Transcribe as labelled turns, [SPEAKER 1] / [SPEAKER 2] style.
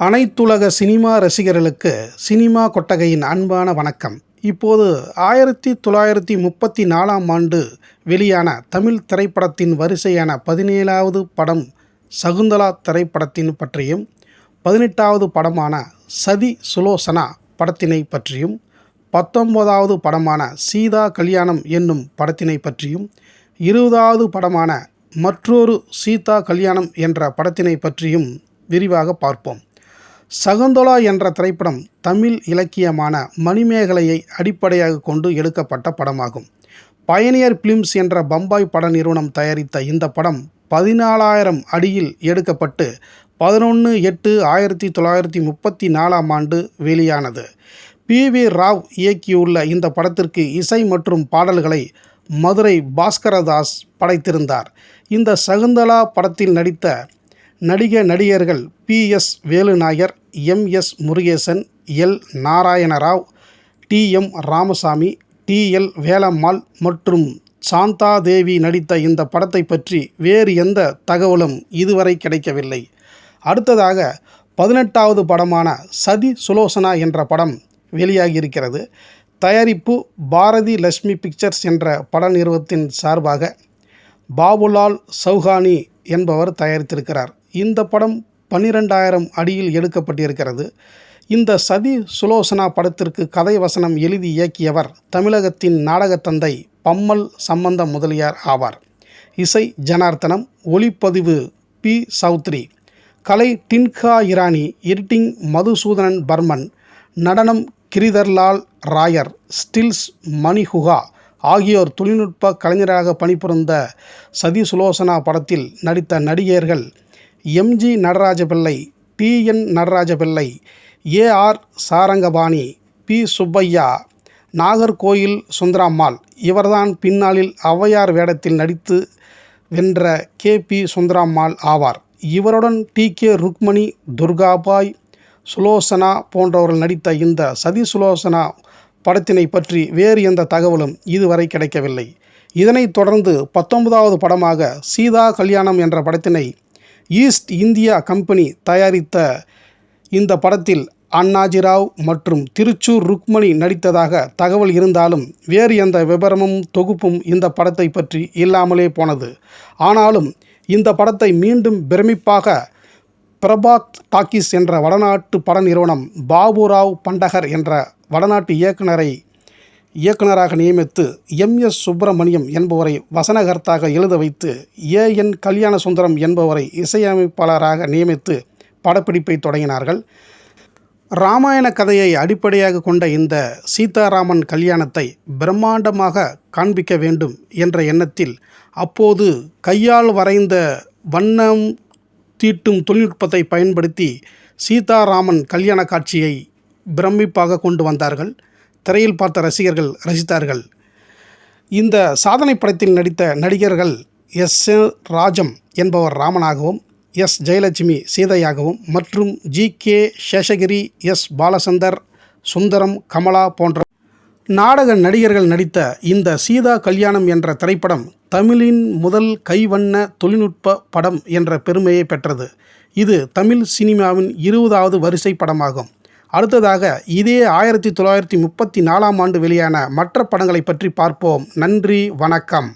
[SPEAKER 1] அனைத்துலக சினிமா ரசிகர்களுக்கு சினிமா கொட்டகையின் அன்பான வணக்கம். இப்போது ஆயிரத்தி தொள்ளாயிரத்தி முப்பத்தி நாலாம் ஆண்டு வெளியான தமிழ் திரைப்படத்தின் வரிசையான பதினேழாவது படம் சகுந்தலா திரைப்படத்தின் பற்றியும் பதினெட்டாவது படமான சதி சுலோசனா படத்தினை பற்றியும் பத்தொன்பதாவது படமான சீதா கல்யாணம் என்னும் படத்தினை பற்றியும் இருபதாவது படமான மற்றொரு சீதா கல்யாணம் என்ற படத்தினை பற்றியும் விரிவாக பார்ப்போம். சகுந்தலா என்ற திரைப்படம் தமிழ் இலக்கியமான மணிமேகலையை அடிப்படையாக கொண்டு எடுக்கப்பட்ட படமாகும். பயனியர் பிலிம்ஸ் என்ற பம்பாய் பட நிறுவனம் தயாரித்த இந்த படம் பதினாலாயிரம் அடியில் எடுக்கப்பட்டு பதினொன்று எட்டு ஆயிரத்தி தொள்ளாயிரத்தி முப்பத்தி நாலாம் ஆண்டு வெளியானது. பி. வி. ராவ் இயக்கியுள்ள இந்த படத்திற்கு இசை மற்றும் பாடல்களை மதுரை பாஸ்கரதாஸ் படைத்திருந்தார். இந்த சகுந்தலா படத்தில் நடித்த நடிக நடிகர்கள் P S Velunayar M S Murugesan L Narayanarao T M Ramasamy T L Velammal மற்றும் சாந்தாதேவி நடித்த இந்த படத்தை பற்றி வேறு எந்த தகவலும் இதுவரை கிடைக்கவில்லை. அடுத்ததாக பதினெட்டாவது படமான சதி சுலோசனா என்ற படம் வெளியாகியிருக்கிறது. தயாரிப்பு பாரதி லட்சுமி பிக்சர்ஸ் என்ற பட நிறுவனத்தின் சார்பாக பாபுலால் சௌஹானி என்பவர் தயாரித்திருக்கிறார். இந்த படம் பன்னிரெண்டாயிரம் அடியில் எடுக்கப்பட்டிருக்கிறது. இந்த சதி சுலோசனா படத்திற்கு கதை வசனம் எழுதி இயக்கியவர் தமிழகத்தின் நாடகத் தந்தை பம்மல் சம்பந்த முதலியார் ஆவார். இசை ஜனார்த்தனம் ஒளிப்பதிவு பி. சௌத்ரி கலை டின்கா இரானி எடிட்டிங் மதுசூதனன் பர்மன் நடனம் கிரிதர்லால் ராயர் ஸ்டில்ஸ் மணிகுகா ஆகியோர் தொழில்நுட்ப கலைஞராக பணிபுரிந்த சதி சுலோசனா படத்தில் நடித்த நடிகர்கள் M G Natarajapillai T N Natarajapillai A R Sarangapani P Subbaiah Nagercoil Sundarammal இவர்தான் பின்னாளில் ஔவையார் வேடத்தில் நடித்து வென்ற கே பி சுந்தராம்மாள் ஆவார். இவருடன் டி கே ருக்மணி துர்காபாய் சுலோசனா போன்றவர்கள் நடித்த இந்த சதி சுலோசனா படத்தினை பற்றி வேறு எந்த தகவலும் இதுவரை கிடைக்கவில்லை. இதனைத் தொடர்ந்து பத்தொன்பதாவது படமாக சீதா கல்யாணம் என்ற படத்தினை ஈஸ்ட் இந்தியா கம்பெனி தயாரித்த இந்த படத்தில் அண்ணாஜிராவ் மற்றும் திருச்சூர் ருக்மணி நடித்ததாக தகவல் இருந்தாலும் வேறு எந்த விபரமும் தொகுப்பும் இந்த படத்தை பற்றி இல்லாமலே போனது. ஆனாலும் இந்த படத்தை மீண்டும் பிரமிப்பாக பிரபாத் டாக்கீஸ் என்ற வடநாட்டு பட நிறுவனம் பாபுராவ் பண்டகர் என்ற வடநாட்டு இயக்குனரை இயக்குனராக நியமித்து எம் எஸ் சுப்பிரமணியம் என்பவரை வசனகர்த்தாக எழுத வைத்து ஏ என் கல்யாண சுந்தரம் என்பவரை இசையமைப்பாளராக நியமித்து படப்பிடிப்பை தொடங்கினார்கள். ராமாயண கதையை அடிப்படையாக கொண்ட இந்த சீதாராமன் கல்யாணத்தை பிரம்மாண்டமாக காண்பிக்க வேண்டும் என்ற எண்ணத்தில் அப்போது கையால் வரைந்த வண்ணம் தீட்டும் தொழில்நுட்பத்தை பயன்படுத்தி சீதாராமன் கல்யாண காட்சியை பிரமிப்பாக கொண்டு வந்தார்கள். திரையில் பார்த்த ரசிகர்கள் ரசித்தார்கள். இந்த சாதனை படத்தில் நடித்த நடிகர்கள் எஸ். ராஜம் என்பவர் ராமனாகவும் எஸ். ஜெயலட்சுமி சீதையாகவும் மற்றும் G. K. Seshagiri S. Balachander Sundaram Kamala போன்ற நாடக நடிகர்கள் நடித்த இந்த சீதா கல்யாணம் என்ற திரைப்படம் தமிழின் முதல் கைவண்ண தொழில்நுட்ப படம் என்ற பெருமையை பெற்றது. இது தமிழ் சினிமாவின் இருபதாவது வரிசை படமாகும். அடுத்ததாக இதே ஆயிரத்தி தொள்ளாயிரத்தி முப்பத்தி நாலாம் ஆண்டு வெளியான மற்ற படங்களை பற்றி பார்ப்போம். நன்றி வணக்கம்.